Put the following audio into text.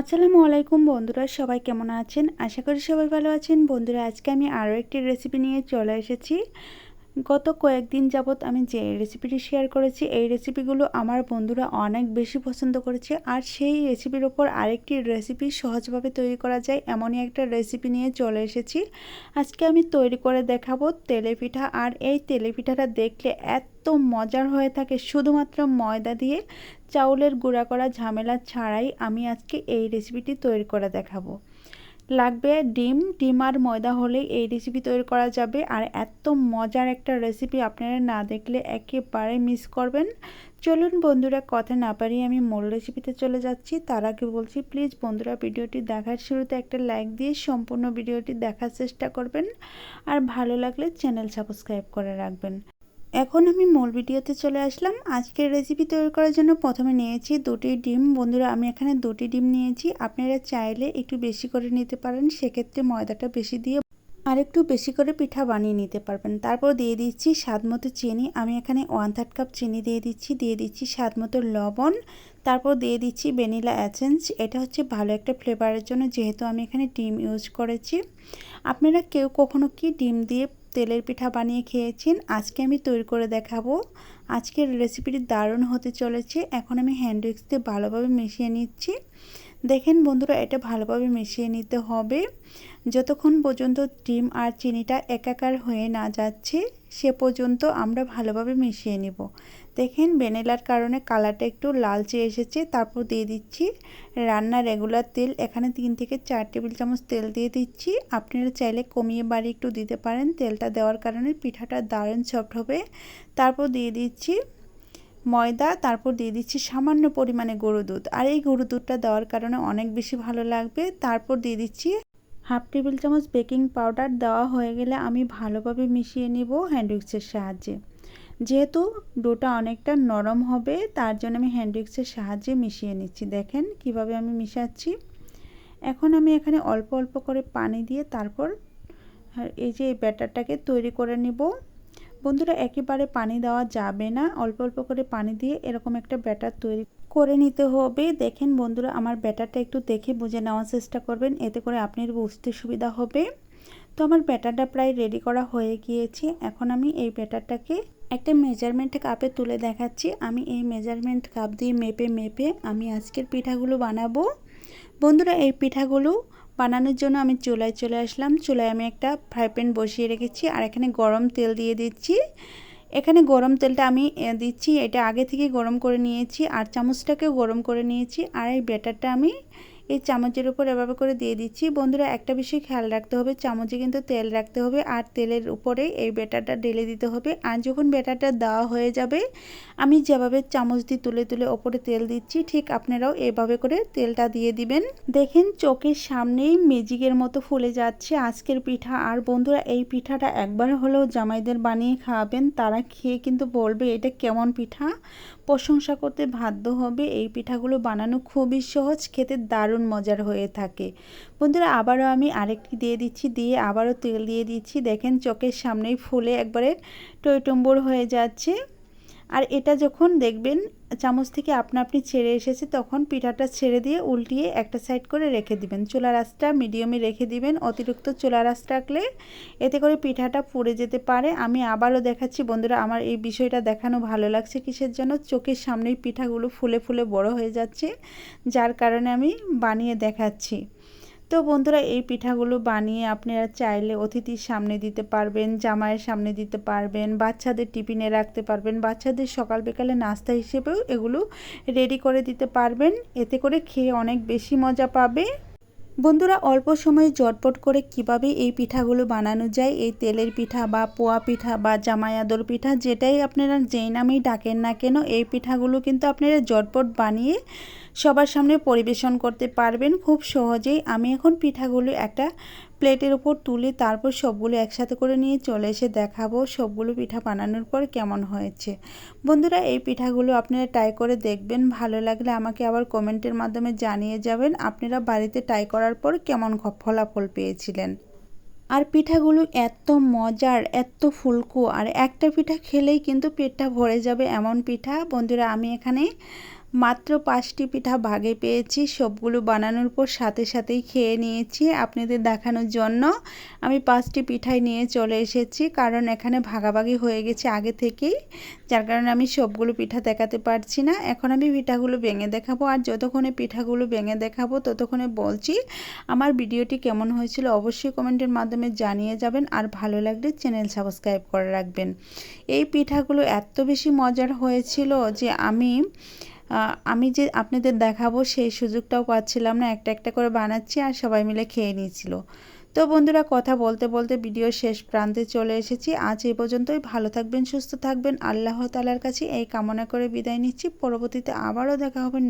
আসসালামু আলাইকুম বন্ধুরা, সবাই কেমন আছেন? আশা করি সবাই ভালো আছেন। বন্ধুরা, আজকে আমি আরও একটি রেসিপি নিয়ে চলে এসেছি। গত কয়েকদিন যাবৎ আমি যে রেসিপিটি শেয়ার করেছি, এই রেসিপিগুলো আমার বন্ধুরা অনেক বেশি পছন্দ করেছে। আর সেই রেসিপির ওপর আরেকটি রেসিপি সহজভাবে তৈরি করা যায়, এমনই একটা রেসিপি নিয়ে চলে এসেছি। আজকে আমি তৈরি করে দেখাবো তেলে পিঠা। আর এই তেলে পিঠাটা দেখলে এত মজার হয়ে থাকে, শুধুমাত্র ময়দা দিয়ে চাউলের গুঁড়া করা ঝামেলা ছাড়াই আমি আজকে এই রেসিপিটি তৈরি করে দেখাবো। লাগবে ডিম। ডিম আর ময়দা হলে এই রেসিপি তৈরি করা যাবে। আর এত মজার একটা রেসিপি আপনারা না দেখলে একেবারে মিস করবেন। চলুন বন্ধুরা, কথা না পারি আমি মূল রেসিপিতে চলে যাচ্ছি। তার আগে বলছি প্লিজ বন্ধুরা, ভিডিওটি দেখার শুরুতে একটা লাইক দিয়ে সম্পূর্ণ ভিডিওটি দেখার চেষ্টা করবেন। আর ভালো লাগলে চ্যানেল সাবস্ক্রাইব করে রাখবেন। এখন আমি মূল ভিডিওতে চলে আসলাম। আজকের রেসিপি তৈরি করার জন্য প্রথমে নিয়েছি দুটি ডিম। বন্ধুরা, আমি এখানে দুটি ডিম নিয়েছি। আপনারা চাইলে একটু বেশি করে নিতে পারেন, সেক্ষেত্রে ময়দাটা বেশি দিয়ে আর একটু বেশি করে পিঠা বানিয়ে নিতে পারবেন। তারপর দিয়ে দিচ্ছি স্বাদ মতো চিনি। আমি এখানে ওয়ান থার্ড কাপ চিনি দিয়ে দিচ্ছি। দিয়ে দিচ্ছি স্বাদ মতো লবণ। তারপর দিয়ে দিচ্ছি ভ্যানিলা অ্যাসেন্স এটা হচ্ছে ভালো একটা ফ্লেভারের জন্য, যেহেতু আমি এখানে ডিম ইউজ করেছি। আপনারা কেউ কখনো কি ডিম দিয়ে তেলের পিঠা বানিয়ে খেয়েছেন। আজকে আমি তৈরি করে দেখাবো। আজকের রেসিপিটি দারুণ হতে চলেছে। এখন আমি হ্যান্ড দিয়ে ভালোভাবে মিশিয়ে নিচ্ছি। দেখেন বন্ধুরা, এটা ভালোভাবে মিশিয়ে নিতে হবে। যতক্ষণ পর্যন্ত ডিম আর চিনিটা একাকার হয়ে না যাচ্ছে, সে পর্যন্ত আমরা ভালোভাবে মিশিয়ে নিব। দেখেন, ভ্যানিলার কারণে কালারটা একটু লালচে এসেছে। তারপর দিয়ে দিচ্ছি রান্না রেগুলার তেল। এখানে তিন থেকে চার টেবিল চামচ তেল দিয়ে দিচ্ছি। আপনারা চাইলে কমিয়ে বাড়ি একটু দিতে পারেন। তেলটা দেওয়ার কারণে পিঠাটা দারুণ সফট হবে। তারপর দিয়ে দিচ্ছি ময়দা, তারপর দিয়ে দিচ্ছি সামান্য পরিমাণে গরু দুধ। আর এই গরু দুধটা দেওয়ার কারণে অনেক বেশি ভালো লাগবে। তারপর দিয়ে দিচ্ছি হাফ টেবিল চামচ বেকিং পাউডার দেওয়া হয়ে গেলে আমি ভালোভাবে মিশিয়ে নিব হ্যান্ডউইক্সের সাহায্যে। যেহেতু ডোটা অনেকটা নরম হবে, তার জন্য আমি হ্যান্ডউইক্সের সাহায্যে মিশিয়ে নিচ্ছি। দেখেন কীভাবে আমি মিশাচ্ছি। এখন আমি এখানে অল্প অল্প করে পানি দিয়ে তারপর এই যে এই ব্যাটারটাকে তৈরি করে নিব। বন্ধুরা, একেবারে পানি দেওয়া যাবে না। অল্প অল্প করে পানি দিয়ে এরকম একটা ব্যাটার তৈরি করে নিতে হবে। দেখেন বন্ধুরা, আমার ব্যাটারটা একটু দেখে বুঝে নেওয়ার চেষ্টা করবেন, এতে করে আপনার বুঝতে সুবিধা হবে। তো আমার ব্যাটারটা প্রায় রেডি করা হয়ে গিয়েছে। এখন আমি এই ব্যাটারটাকে একটা মেজারমেন্ট কাপে তুলে দেখাচ্ছি। আমি এই মেজারমেন্ট কাপ দিয়ে মেপে মেপে আমি আজকের পিঠাগুলো বানাবো। বন্ধুরা, এই পিঠাগুলো বানানোর জন্য আমি চুলায় চলে আসলাম। চুলায় আমি একটা ফ্রাই প্যান বসিয়ে রেখেছি আর এখানে গরম তেল দিয়ে দিচ্ছি। এখানে গরম তেলটা আমি দিচ্ছি। এটা আগে থেকে গরম করে নিয়েছি। আর চামচটাকেও গরম করে নিয়েছি। আর এই ব্যাটারটা আমি এই চামচের উপর এভাবে করে দিয়ে দিচ্ছি। বন্ধুরা, একটা বিষয় খেয়াল রাখতে হবে, চামচে কিন্তু তেল রাখতে হবে আর তেলের উপরে এই ব্যাটারটা ঢেলে দিতে হবে। আর যখন ব্যাটারটা দেওয়া হয়ে যাবে, আমি যেভাবে চামচ দিয়ে তুলে তুলে ওপরে তেল দিচ্ছি, ঠিক আপনারাও এভাবে করে তেলটা দিয়ে দিবেন। দেখেন, চোখের সামনেই মেজিকের মতো ফুলে যাচ্ছে আজকের পিঠা। আর বন্ধুরা, এই পিঠাটা একবার হলেও জামাইদের বানিয়ে খাওয়াবেন, তারা খেয়ে কিন্তু বলবে, এটা কেমন পিঠা? প্রশংসা করতে বাধ্য হবে। এই পিঠাগুলো বানানো খুবই সহজ, খেতে দারুণ মজার হয়ে থাকে। বন্ধুরা, আবারও আমি আরেকটি দিয়ে দিচ্ছি, দিয়ে আবারও তেল দিয়ে দিচ্ছি। দেখেন চোখের সামনেই ফুলে একবারে টইটম্বর হয়ে যাচ্ছে। আর এটা যখন দেখবেন, চামচ থেকে আপনা আপনি ছেড়ে এসেছে, তখন পিঠাটা ছেড়ে দিয়ে উল্টিয়ে একটা সাইড করে রেখে দিবেন। চুলা রাসটা মিডিয়ামে রেখে দিবেন। অতিরিক্ত চুলা রাস রাখলে এতে করে পিঠাটা পুড়ে যেতে পারে। আমি আবারও দেখাচ্ছি, বন্ধুরা, আমার এই বিষয়টা দেখানো ভালো লাগছে কিসের জন্য? চোখের সামনেই পিঠাগুলো ফুলে ফুলে বড় হয়ে যাচ্ছে, যার কারণে আমি বানিয়ে দেখাচ্ছি। তো বন্ধুরা, এই পিঠাগুলো বানিয়ে আপনারা চাইলে অতিথির সামনে দিতে পারবেন, জামাইয়ের সামনে দিতে পারবেন, বাচ্চাদের টিফিনে রাখতে পারবেন, বাচ্চাদের সকাল বিকালে নাস্তা হিসেবেও এগুলো রেডি করে দিতে পারবেন। এতে করে খেয়ে অনেক বেশি মজা পাবে। বন্ধুরা, অল্প সময়ে জটপট করে কীভাবে এই পিঠাগুলো বানানো যায়, এই তেলের পিঠা বা পোয়া পিঠা বা জামায়াদর পিঠা, যেটাই আপনারা যেই নামেই ডাকেন না কেন, এই পিঠাগুলো কিন্তু আপনারা জটপট বানিয়ে সবার সামনে পরিবেশন করতে পারবেন। খুব সহজেই আমি এখন পিঠাগুলো একটা প্লেটের ওপর তুলে তারপর সবগুলো একসাথে করে নিয়ে চলে এসে দেখাবো সবগুলো পিঠা বানানোর পর কেমন হয়েছে। বন্ধুরা, এই পিঠাগুলো আপনারা ট্রাই করে দেখবেন, ভালো লাগলে আমাকে আবার কমেন্টের মাধ্যমে জানিয়ে যাবেন আপনারা বাড়িতে ট্রাই করার পর কেমন ফলাফল পেয়েছিলেন। আর পিঠাগুলো এত মজার, এত ফুলকো, আর একটা পিঠা খেলেই কিন্তু পেটটা ভরে যাবে এমন পিঠা। বন্ধুরা, আমি এখানে মাত্র পাঁচটি পিঠা ভাগে পেয়েছি, সবগুলো বানানোর পর সাথে সাথেই খেয়ে নিয়েছি আপনাদের দেখানোর জন্য। আমি পাঁচটি পিঠাই নিয়ে চলে এসেছি, কারণ এখানে ভাগাভাগি হয়ে গেছে আগে থেকেই। যার কারণে আমি সবগুলো পিঠা দেখাতে পারছি না। এখন আমি পিঠাগুলো ভেঙে দেখাবো আর যতক্ষণে পিঠাগুলো ভেঙে দেখাবো ততক্ষণে বলছি, আমার ভিডিওটি কেমন হয়েছিল অবশ্যই কমেন্টের মাধ্যমে জানিয়ে যাবেন আর ভালো লাগলে চ্যানেল সাবস্ক্রাইব করে রাখবেন। এই পিঠাগুলো এত বেশি মজার হয়েছিল যে আমি আমি যে আপনাদের দেখাবো সেই সুযোগটাও পাচ্ছিলাম না, একটা একটা করে বানাচ্ছি আর সবাই মিলে খেয়ে নিয়েছিল। তো বন্ধুরা, কথা বলতে বলতে ভিডিও শেষ প্রান্তে চলে এসেছি। আজ এ পর্যন্তই। ভালো থাকবেন, সুস্থ থাকবেন। আল্লাহ তালার কাছে এই কামনা করে বিদায় নিচ্ছি। পরবর্তীতে আবারও দেখা হবে